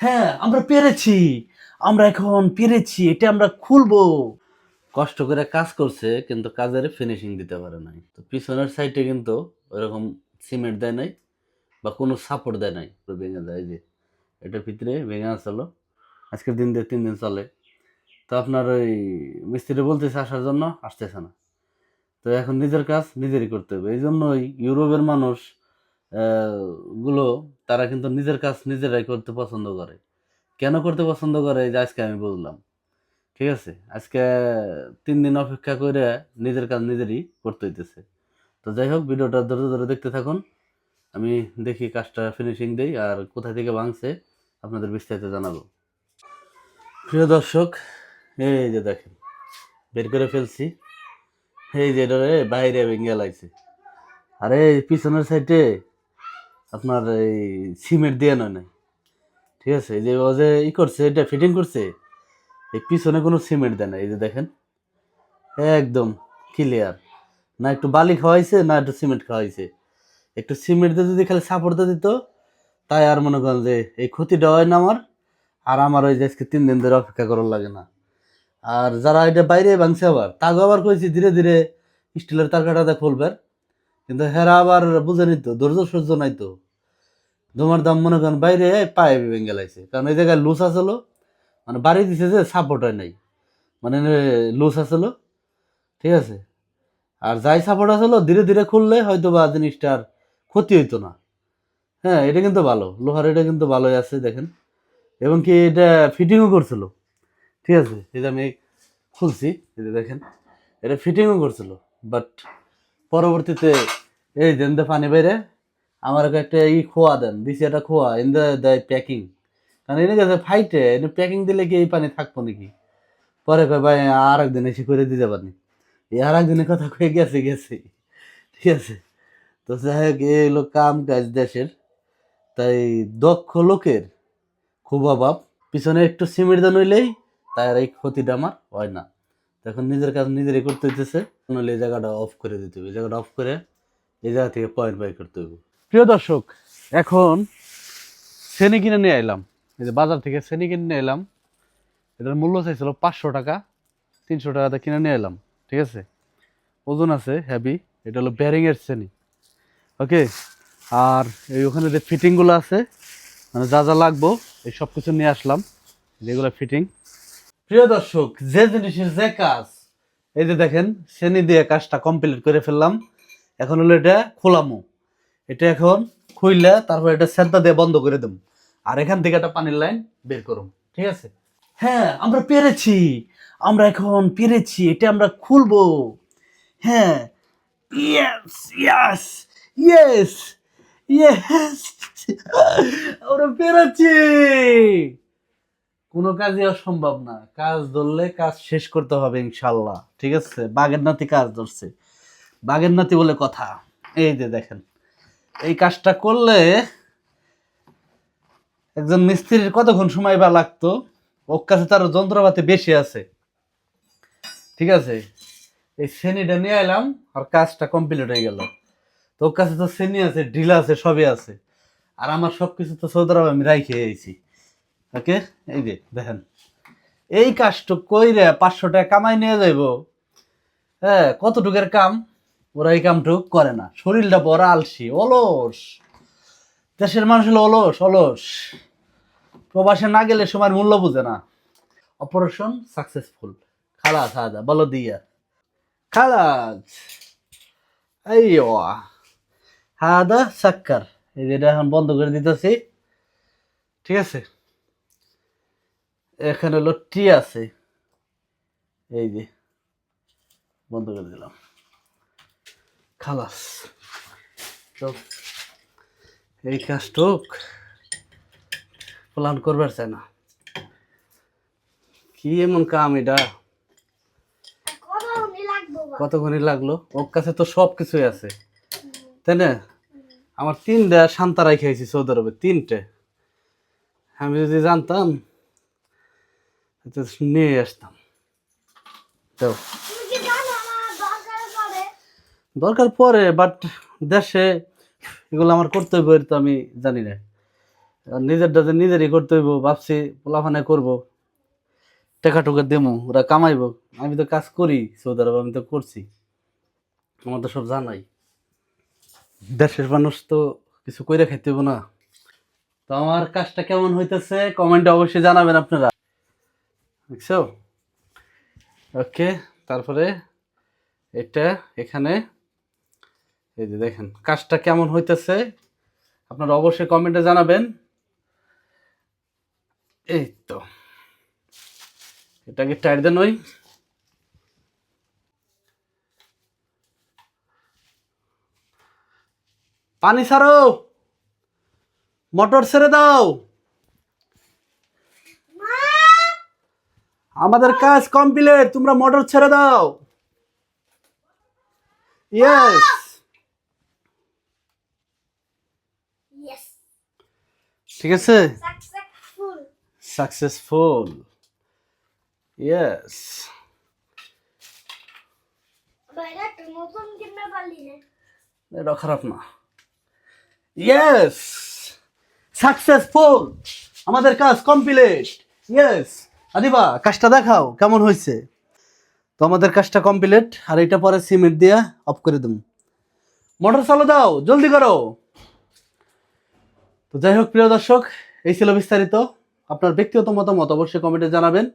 হ্যাঁ আমরা পেরেছি। আমরা এখন পেরেছি, এটা আমরা খুলবো। কষ্ট করে কাজ করছে, কিন্তু কাজের ফিনিশিং দিতে পারে নাই। তো পিছনের সাইডে কিন্তু ওরকম সিমেন্ট দেয় নাই, বা কোনো সাপোর্ট দেয় নাই ভেঙে এই যে। এটার ভিতরে ভেঙে আসলো। আজকের দিন দিয়ে তিন দিন চলে। তো আপনার ওই মিস্ত্রি বলতেছে আসার জন্য, আসতেছে না। তো এখন নিজের কাজ নিজেরই করতে হবে। এই জন্যই ইউরোপের মানুষ গুলো তারা কিন্তু নিজের কাজ নিজেরাই করতে পছন্দ করে। কেন করতে পছন্দ করে? যে আজকে আমি বুঝলাম ঠিক আছে? আজকে তিন দিন অপেক্ষা করে নিজের কাজ নিজেরই করতে হইতেছে। তো যাই হোক, ভিডিওটা ধরে ধরে দেখতে থাকুন। আমি দেখি কাজটা ফিনিশিং দেই আর কোথা থেকে ভাঙছে আপনাদের বিস্তারিত জানাব। প্রিয় দর্শক, এই যে দেখেন, বের করে ফেলছি। এই যে বাইরে ভেঙে লাগছে। আরে পিছনের সাইডে আপনার এই সিমেন্ট দিয়ে নয় নাই। ঠিক আছে, এই যে ও যে ই করছে, এটা ফিটিং করছে, এই পিছনে কোনো সিমেন্ট দেয় না এই যে দেখেন। একদম ক্লিয়ার না একটু বালি খাওয়াইছে, না একটু সিমেন্ট খাওয়াইছে। একটু সিমেন্ট দিয়ে যদি খালি সাপোর্ট দিয়ে দিত, তাই আর মনে করেন যে এই ক্ষতিটা হয় না আমার, আর আমার ওই যে আজকে তিন দিন ধরে অপেক্ষা করার লাগে না। আর যারা এটা বাইরে ভাঙছে আবার তাকে আবার কইছি ধীরে ধীরে স্টিলের তারকাটাতে খুলবে কিন্তু হেরা আবার বুঝে নিত, ধৈর্য সহ্য নাই তো। তোমার দাম মনে করেন বাইরে পায়ে ভেঙে লাইছে। কারণ এই জায়গায় লুস আসলো মানে বাড়ি দিছে যে সাপোর্ট হয় নাই। মানে লুস আসলো ঠিক আছে? আর যাই সাপোর্ট আসলো ধীরে ধীরে খুললে হয়তো বা জিনিসটার ক্ষতি হইতো না। হ্যাঁ এটা কিন্তু ভালো। লোহার এটা কিন্তু ভালোই আছে, দেখেন। এবং কি এটা ফিটিংও করছিল ঠিক আছে? যে আমি খুলছি যে দেখেন, এটা ফিটিংও করছিল বাট পরবর্তীতে এই দেন দে পানি বাইরে আমার একটা ই খোয়া দেন, দিছি একটা খোয়া, এনে দেয় প্যাকিং কারণ এনে গেছে ফাইটে এনে প্যাকিং দিলে কি এই পানি থাকব নাকি? পরে কয়, ভাই, আর একদিন এসে করে দিতে পারি আর একদিনের কথা কয়ে গেছে গেছে। ঠিক আছে? তো যাই হোক, এই হলো কাম কাজ দেশের। তাই দক্ষ লোকের খুব অভাব। পিছনে একটু সিমেন্ট দান হইলেই তাই আর এই ক্ষতিটা আমার হয় না। তখন নিজের কাজ নিজেরই করতে হইতেছে। এই জায়গাটা অফ করে দিতে হবে। এই জায়গাটা অফ করে এই জায়গা থেকে পয়েন্ট বাই করতে হবে প্রিয় দর্শক, এখন শ্রেণি কিনে নিয়ে এলাম। এই যে বাজার থেকে শ্রেণি কিনে নিয়ে এলাম। এটার মূল্য চাইছিল পাঁচশো টাকা, তিনশো টাকাতে কিনে নিয়ে এলাম। ঠিক আছে? ওজন আছে হ্যাভি এটা হলো ব্যারিংয়ের শ্রেণি। ওকে আর এই ওখানে যে ফিটিংগুলো আছে মানে যা যা লাগবো, এই সব কিছু নিয়ে আসলাম। যেগুলো ফিটিং প্রিয় দর্শক, যে জিনিসের যে কাজ, এই যে দেখেন, শ্রেণি দিয়ে কাজটা কমপ্লিট করে ফেললাম। এখন হলো এটা খোলামো। এটা এখন খুইলে, তারপর এটা সেন্টা দিয়ে বন্ধ করে দেব। আর এখান থেকে একটা পানির লাইন বের করুন ঠিক আছে? হ্যাঁ আমরা পেরেছি। আমরা এখন পেরেছি, এটা আমরা খুলবো। হ্যাঁ। ইয়েস ইয়েস ইয়েস ইয়েস আমরা পেরেছি। কোনো কাজই অসম্ভব না। কাজ ধরলে কাজ শেষ করতে হবে ইনশাল্লাহ, ঠিক আছে? বাঘের নাতি কাজ ধরছে। বাঘের নাতি বলে কথা। এই যে দেখেন, এই কাজটা করলে একজন মিস্ত্রির কতক্ষণ সময় বা লাগতো? ওর কাছে তার যন্ত্রপাতি বেশি আছে। ঠিক আছে? এই শ্রেণীটা নিয়ে এলাম আর কাজটা কমপ্লিট হয়ে গেল। তো ওর কাছে তো শ্রেণি আছে ঢিলা আছে, সবই আছে। আর আমার সব কিছু তো সৌদি আরবে আমি রাইখে আইছি। ওকে এই যে, দেখেন। এই কাজটা কইরে পাঁচশো টাকা কামাই নিয়ে যাইব। হ্যাঁ কতটুকের কাম? ওরা এই কামটুক করে না। শরীরটা বড় আলসি, অলস। দেশের মানুষ হলো অলস অলস। প্রবাসে না গেলে সময়ের মূল্য বুঝে না। অপারেশন সাকসেসফুল খালাস হাদা বলো দিয়া। খালাস এই হাদা সাক্কার। এই যেটা এখন বন্ধ করে দিতেছি। ঠিক আছে? এখানে হলো টি আছে। এই যে বন্ধ করে দিলাম। খালাস। তো এই কাজটুক প্ল্যান করবার চায় না। কি এমন কাম এটা? কতক্ষণই লাগল? ওর কাছে তো সব কিছুই আছে। তাই না? আমার তিনটা শান্তারাই খেয়েছি সৌদি আরবে তিনটে। আমি যদি জানতাম নিয়ে আসতাম। তো দরকার পরে বাট দেশে এগুলো আমার করতে হবে তো আমি জানি না। নিজেরটা যে নিজেরই করতে হইব, ভাবছি পোলাফানে করব। টাকা টুকা দেবো ওরা কামাইবো। আমি তো কাজ করি, সৌদি আরব আমি তো করছি। আমার তো সব জানাই। দেশের মানুষ তো কিছু কইরা খাইতে হইব না। তো আমার কাজটা কেমন হইতেছে কমেন্টে অবশ্যই জানাবেন আপনারা। দেখছ? ওকে তারপরে এটা এখানে, এই যে দেখেন, কাজটা কেমন হইতেছে? আপনারা অবশ্যই কমেন্টে জানাবেন। এই তো, এটাকে টাইট দেন ওই পানি ছাড়ো! মোটর ছেড়ে দাও! আমাদের কাজ কমপ্লিট তোমরা মোটর ছেড়ে দাও। ইয়েস ঠিক আছে? সাকসেসফুল ইয়েস এটা খারাপ না ইয়েস সাকসেসফুল আমাদের কাজ কমপ্লিট ইয়েস আদিবা, কাজটা দেখাও, কেমন হয়েছে? তো আমাদের কাজটা কমপ্লিট আর এটা পরে সিমেন্ট দিয়ে অফ করে দেব। মোটর চালো দাও, জলদি করো। তো যাই হোক, প্রিয় দর্শক, এই ছিল বিস্তারিত। আপনার ব্যক্তিগত মতামত অবশ্যই কমেন্টে জানাবেন।